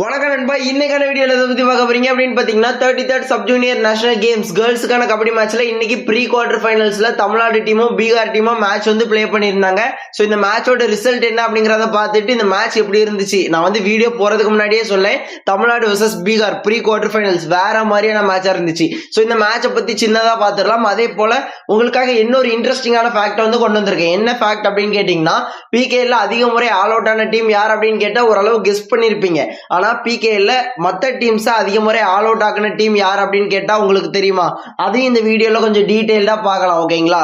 வணக்கம் நண்பா இன்னைக்கான வீடியோவில் எதை பத்தி பார்க்க போறீங்க அப்படின்னு பாத்தீங்கன்னா thirty third sub junior national games கேர்ள்ஸுக்கான kabaddi மேட்ச்ல இன்னைக்கு ப்ரீ குவார்டர் ஃபைனல்ஸ்ல தமிழ்நாடு டீமும் பீகார் டீமும் மேட்ச் வந்து ப்ளே பண்ணியிருந்தாங்க. ஸோ இந்த மேட்சோட ரிசல்ட் என்ன அப்படிங்கறத பார்த்துட்டு இந்த மேட்ச் எப்படி இருந்துச்சு? நான் வந்து வீடியோ போறதுக்கு முன்னாடியே சொல்லேன் Tamil Nadu versus Bihar pre quarter finals வேற மாதிரியான மேட்சா இருந்துச்சு. ஸோ இந்த மேட்சை பத்தி சின்னதா பார்த்துடலாம். அதே போல உங்களுக்காக இன்னொரு இன்ட்ரெஸ்டிங்கான ஃபேக்ட் வந்து கொண்டு வந்திருக்கேன். என்ன ஃபேக்ட் அப்படின்னு கேட்டீங்கன்னா பிகேல அதிக முறை ஆல் அவுட் ஆன டீம் யார் அப்படின்னு கேட்டா ஓரளவு கெஸ் பண்ணிருப்பீங்க. ஆனா பிகேல மற்ற டீம்ஸை அதிக முறை ஆல் அவுட் ஆக்கின டீம் யார் அப்படின்னு கேட்டால் உங்களுக்கு தெரியுமா? அதையும் இந்த வீடியோவில் கொஞ்சம் டீட்டெயில்டாக பார்க்கலாம் ஓகேங்களா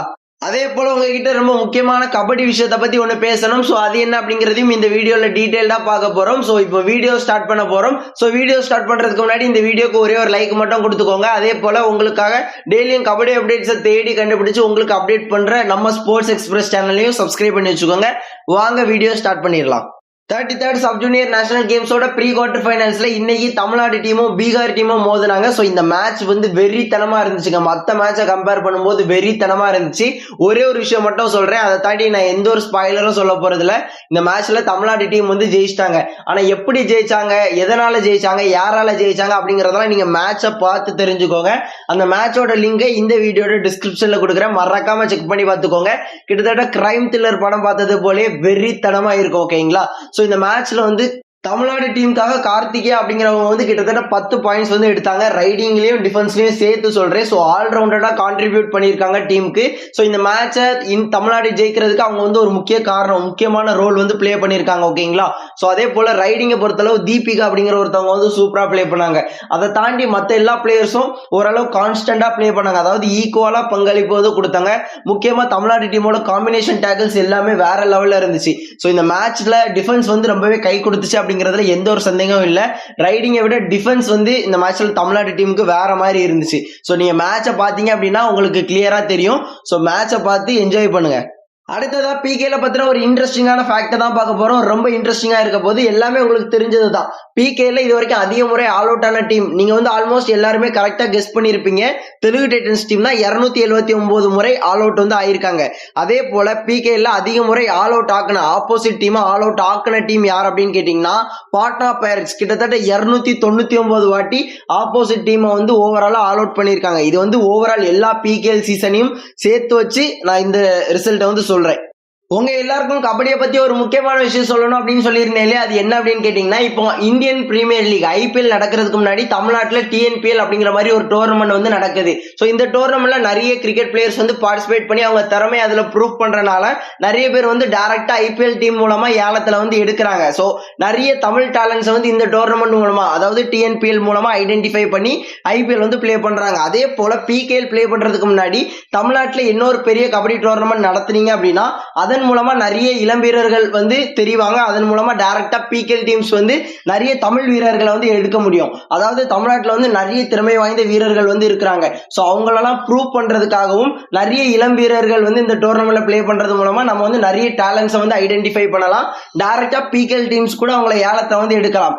அதே போல் உங்ககிட்ட ரொம்ப முக்கியமான கபடி விஷயத்தை பற்றி ஒன்று பேசணும். ஸோ அது என்ன அப்படிங்கிறதையும் இந்த வீடியோவில் டீட்டெயில்டாக பார்க்க போகிறோம் ஸோ இப்போ வீடியோ ஸ்டார்ட் பண்ண போகிறோம் ஸோ வீடியோ ஸ்டார்ட் பண்ணுறதுக்கு முன்னாடி இந்த வீடியோக்கு ஒரே ஒரு லைக் மட்டும் கொடுத்துக்கோங்க. அதே போல் உங்களுக்காக டெய்லியும் கபடி அப்டேட்ஸை தேடி கண்டுபிடிச்சு உங்களுக்கு அப்டேட் பண்ணுற நம்ம ஸ்போர்ட்ஸ் எக்ஸ்பிரஸ் சேனல்லையும் சப்ஸ்கிரைப் பண்ணி வச்சுக்கோங்க. வாங்க வீடியோ ஸ்டார்ட் பண்ணிடலாம். Thirty third sub junior national கேம்ஸோட pre quarter ஃபைனல்ஸ்ல இன்னைக்கு தமிழ்நாடு டீமும் பீகார் டீமும் மோதினாங்க. ஸோ இந்த மேட்ச் வந்து வெறித்தனமா இருந்துச்சுங்க. மற்ற மேட்சை கம்பேர் பண்ணும்போது வெறித்தனமா இருந்துச்சு. ஒரே ஒரு விஷயம் மட்டும் சொல்றேன். அதை தாண்டி நான் எந்த ஒரு ஸ்பாய்லரும் சொல்ல போறதில்ல. இந்த மேட்ச்ல தமிழ்நாடு டீம் வந்து ஜெயிச்சிட்டாங்க. ஆனா எப்படி ஜெயிச்சாங்க? எதனால ஜெயிச்சாங்க? யாரால ஜெயிச்சாங்க? அப்படிங்கறதெல்லாம் நீங்க மேட்சை பார்த்து தெரிஞ்சுக்கோங்க. அந்த மேட்சோட லிங்கை இந்த வீடியோட டிஸ்கிரிப்ஷன்ல கொடுக்குறேன். மறக்காம செக் பண்ணி பார்த்துக்கோங்க. கிட்டத்தட்ட கிரைம் த்ரில்லர் படம் பார்த்தது போலே வெறித்தனமா இருக்கும் ஓகேங்களா ஸோ இந்த மேட்ச்ல வந்து தமிழ்நாடு டீமுக்காக கார்த்திகே அப்படிங்கிறவங்க வந்து கிட்டத்தட்ட பத்து பாயிண்ட்ஸ் வந்து எடுத்தாங்க. ரைடிங்லேயும் டிஃபென்ஸ்லையும் சேர்த்து சொல்கிறேன் ஸோ ஆல்ரவுண்டடா கான்ட்ரிபியூட் பண்ணியிருக்காங்க டீமுக்கு. ஸோ இந்த மேட்சை இன் தமிழ்நாடு ஜெயிக்கிறதுக்கு அவங்க வந்து ஒரு முக்கிய காரணம் முக்கியமான ரோல் வந்து ப்ளே பண்ணியிருக்காங்க ஓகேங்களா ஸோ அதே போல் ரைடிங்கை பொறுத்தளவு தீபிகா அப்படிங்கிற ஒருத்தவங்க வந்து சூப்பராக ப்ளே பண்ணாங்க. அதை தாண்டி மற்ற எல்லா பிளேயர்ஸும் ஓரளவு கான்ஸ்டண்ட்டாக ப்ளே பண்ணாங்க. அதாவது ஈக்குவலாக பங்களிப்பு வந்து கொடுத்தாங்க. முக்கியமாக தமிழ்நாடு டீமோட காம்பினேஷன் டேக்கிள்ஸ் எல்லாமே வேற லெவலில் இருந்துச்சு. ஸோ இந்த மேட்ச்சில் டிஃபென்ஸ் வந்து ரொம்பவே கை கொடுத்துச்சு அப்படிங்கிறதுல எந்த ஒரு சந்தேகமும் இல்லை. ரைடிங்கை விட டிஃபென்ஸ் வந்து இந்த மேட்ச்சில் தமிழ்நாடு டீமுக்கு வேற மாதிரி இருந்துச்சு. ஸோ நீங்க மேட்சை பார்த்தீங்க அப்படின்னா உங்களுக்கு கிளியரா தெரியும். ஸோ மேட்சை பார்த்து என்ஜாய் பண்ணுங்க. அடுத்ததான் பிகேல பத்தின ஒரு இன்ட்ரெஸ்டிங்கான ஃபேக்டர் தான் பார்க்க போறோம். ரொம்ப இன்ட்ரெஸ்டிங்கா இருக்க போது எல்லாமே உங்களுக்கு தெரிஞ்சது தான் பிகேல இது வரைக்கும் அதிக முறை ஆல் அவுட் ஆன டீம் நீங்க வந்து ஆல்மோஸ்ட் எல்லாருமே கரெக்டா கெஸ் பண்ணிருப்பீங்க. தெலுங்கு டைட்டன்ஸ் டீம் தான் இருநூத்தி எழுபத்தி ஒன்பது முறை ஆல் அவுட் வந்து ஆயிருக்காங்க. அதே போல பிகேல அதிக முறை ஆல் அவுட் ஆக்கின ஆப்போசிட் டீம் ஆல் அவுட் ஆக்கின டீம் யார் அப்படின்னு கேட்டீங்கன்னா பாட்னா பைரட்ஸ் கிட்டத்தட்ட இருநூத்தி தொண்ணூத்தி ஒன்பது வாட்டி ஆப்போசிட் டீமை வந்து ஓவரால் ஆல் அவுட் பண்ணியிருக்காங்க இது வந்து ஓவரால் எல்லா பிகேஎல் சீசனையும் சேர்த்து வச்சு நான் இந்த ரிசல்ட்டை வந்து sol உங்க எல்லாருக்கும் கபடியை பத்தி ஒரு முக்கியமான விஷயம் சொல்லணும் அப்படின்னு சொல்லியிருந்தேன் அது என்ன அப்படின்னு கேட்டீங்கன்னா இப்போ இந்தியன் பிரீமியர் லீக் ஐபிஎல் நடக்கிறதுக்கு முன்னாடி தமிழ்நாட்டில் டிஎன்பிஎல் அப்படிங்கிற மாதிரி ஒரு டோர்னமெண்ட் வந்து நடக்குது. ஸோ இந்த டோர்னமெண்ட்ல நிறைய கிரிக்கெட் பிளேயர்ஸ் வந்து பார்ட்டிசிபேட் பண்ணி அவங்க திறமை அதுல ப்ரூவ் பண்றனால நிறைய பேர் வந்து டைரக்டா ஐபிஎல் டீம் மூலமா ஏலத்துல வந்து எடுக்கிறாங்க. ஸோ நிறைய தமிழ் டேலண்ட்ஸ் வந்து இந்த டோர்னமெண்ட் மூலமா அதாவது டிஎன்பிஎல் மூலமா ஐடென்டிஃபை பண்ணி ஐபிஎல் வந்து ப்ளே பண்றாங்க. அதே போல பிகேஎல் ப்ளே பண்றதுக்கு முன்னாடி தமிழ்நாட்டில் இன்னொரு பெரிய கபடி டோர்னமெண்ட் நடத்துனீங்க அப்படின்னா அதை அதன் மூலமா நிறைய இளம் வீரர்கள் வந்து தெரிவாங்க. அதன் மூலமா டைரக்டா பிகேல் டீம்ஸ் வந்து நிறைய தமிழ் வீரர்களை வந்து எடுக்க முடியும். அதாவது தமிழ்நாட்டில் வந்து நிறைய திறமை வாய்ந்த வீரர்கள் வந்து இருக்கிறாங்க. ஸோ அவங்களெல்லாம் ப்ரூவ் பண்றதுக்காகவும் நிறைய இளம் வீரர்கள் வந்து இந்த டோர்னமெண்ட்ல பிளே பண்றது மூலமா நம்ம வந்து நிறைய டேலண்ட்ஸை வந்து ஐடென்டிஃபை பண்ணலாம். டைரக்டா பிகேல் டீம்ஸ் கூட அவங்களை ஏலத்தை வந்து எடுக்கலாம்.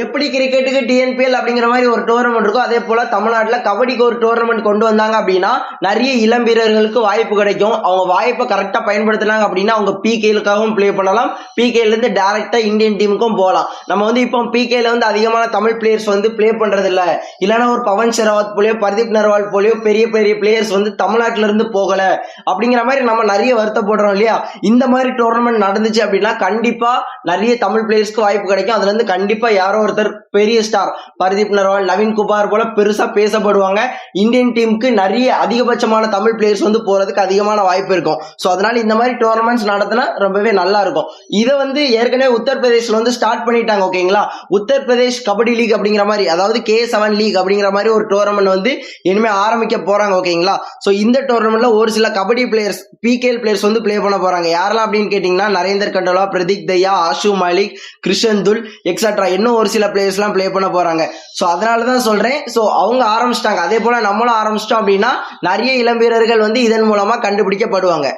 எப்படி கிரிக்கெட்டுக்கு டிஎன்பிஎல் அப்படிங்கிற மாதிரி ஒரு டோர்னமெண்ட் இருக்கும் அதே போல தமிழ்நாட்டில் கபடிக்கு ஒரு டோர்னமெண்ட் கொண்டு வந்தாங்க அப்படின்னா நிறைய இளம் வீரர்களுக்கு வாய்ப்பு கிடைக்கும். அவங்க வாய்ப்பை கரெக்டாக பயன்படுத்தினாங்க அப்படின்னா அவங்க பிகேலுக்காகவும் ப்ளே பண்ணலாம். பிகேலேருந்து டேரெக்டாக இந்தியன் டீமுக்கும் போகலாம். நம்ம வந்து இப்போ பிகேல வந்து அதிகமான தமிழ் பிளேயர்ஸ் வந்து ப்ளே பண்ணுறது இல்லை இல்லைன்னா ஒரு பவன் ஷெராவத் போலியோ பர்தீப் நர்வால் போலியோ பெரிய பெரிய பிளேயர்ஸ் வந்து தமிழ்நாட்டிலேருந்து போகலை. அப்படிங்கிற மாதிரி நம்ம நிறைய வருத்தப்படுறோம் இல்லையா? இந்த மாதிரி டோர்னமெண்ட் நடந்துச்சு அப்படின்னா கண்டிப்பாக நிறைய தமிழ் பிளேயர்ஸ்க்கு வாய்ப்பு கிடைக்கும். அதுலேருந்து கண்டிப்பாக யாரோ ஒருத்தர் பெரிய ஸ்டார் பர்தீப் நர்வால் நவீன் குமார் போல பெருசா பேசப்படுவாங்க. இந்தியன் டீமுக்கு நிறைய அதிகபட்சமான தமிழ் பிளேயர்ஸ் வந்து போறதுக்கு அதிகமான வாய்ப்பு இருக்கும். ஸோ அதனால இந்த மாதிரி டோர்னமெண்ட்ஸ் நடத்தினா ரொம்பவே நல்லா இருக்கும். இதை வந்து ஏற்கனவே உத்தரப்பிரதேஷ்ல வந்து ஸ்டார்ட் பண்ணிட்டாங்க ஓகேங்களா உத்தரப்பிரதேஷ் கபடி லீக் அப்படிங்கிற மாதிரி அதாவது கே செவன் லீக் அப்படிங்கிற மாதிரி ஒரு டோர்னமெண்ட் வந்து இனிமே ஆரம்பிக்க போறாங்க ஓகேங்களா ஸோ இந்த டோர்னமெண்ட்ல ஒரு சில கபடி பிளேயர்ஸ் பிகேஎல் பிளேயர்ஸ் வந்து பிளே பண்ண போறாங்க. யாரெல்லாம் அப்படின்னு கேட்டீங்கன்னா நரேந்தர் கண்டோலா பிரதீக் தையா ஆஷு மாலிக் கிருஷன் துல் எக்ஸட்ரா இன்னும் ஒரு சில பிளேயர்ஸ்லாம் ப்ளே பண்ண போறாங்க. ஸோ அதனால தான் சொல்றேன். ஸோ அவங்க ஆரம்பிச்சிட்டாங்க. அதே போல நம்மளும் ஆரம்பிச்சிட்டோம் அப்படின்னா நிறைய இளம் வீரர்கள் வந்து இதன் மூலமா கண்டுபிடிக்கப்படுவாங்க.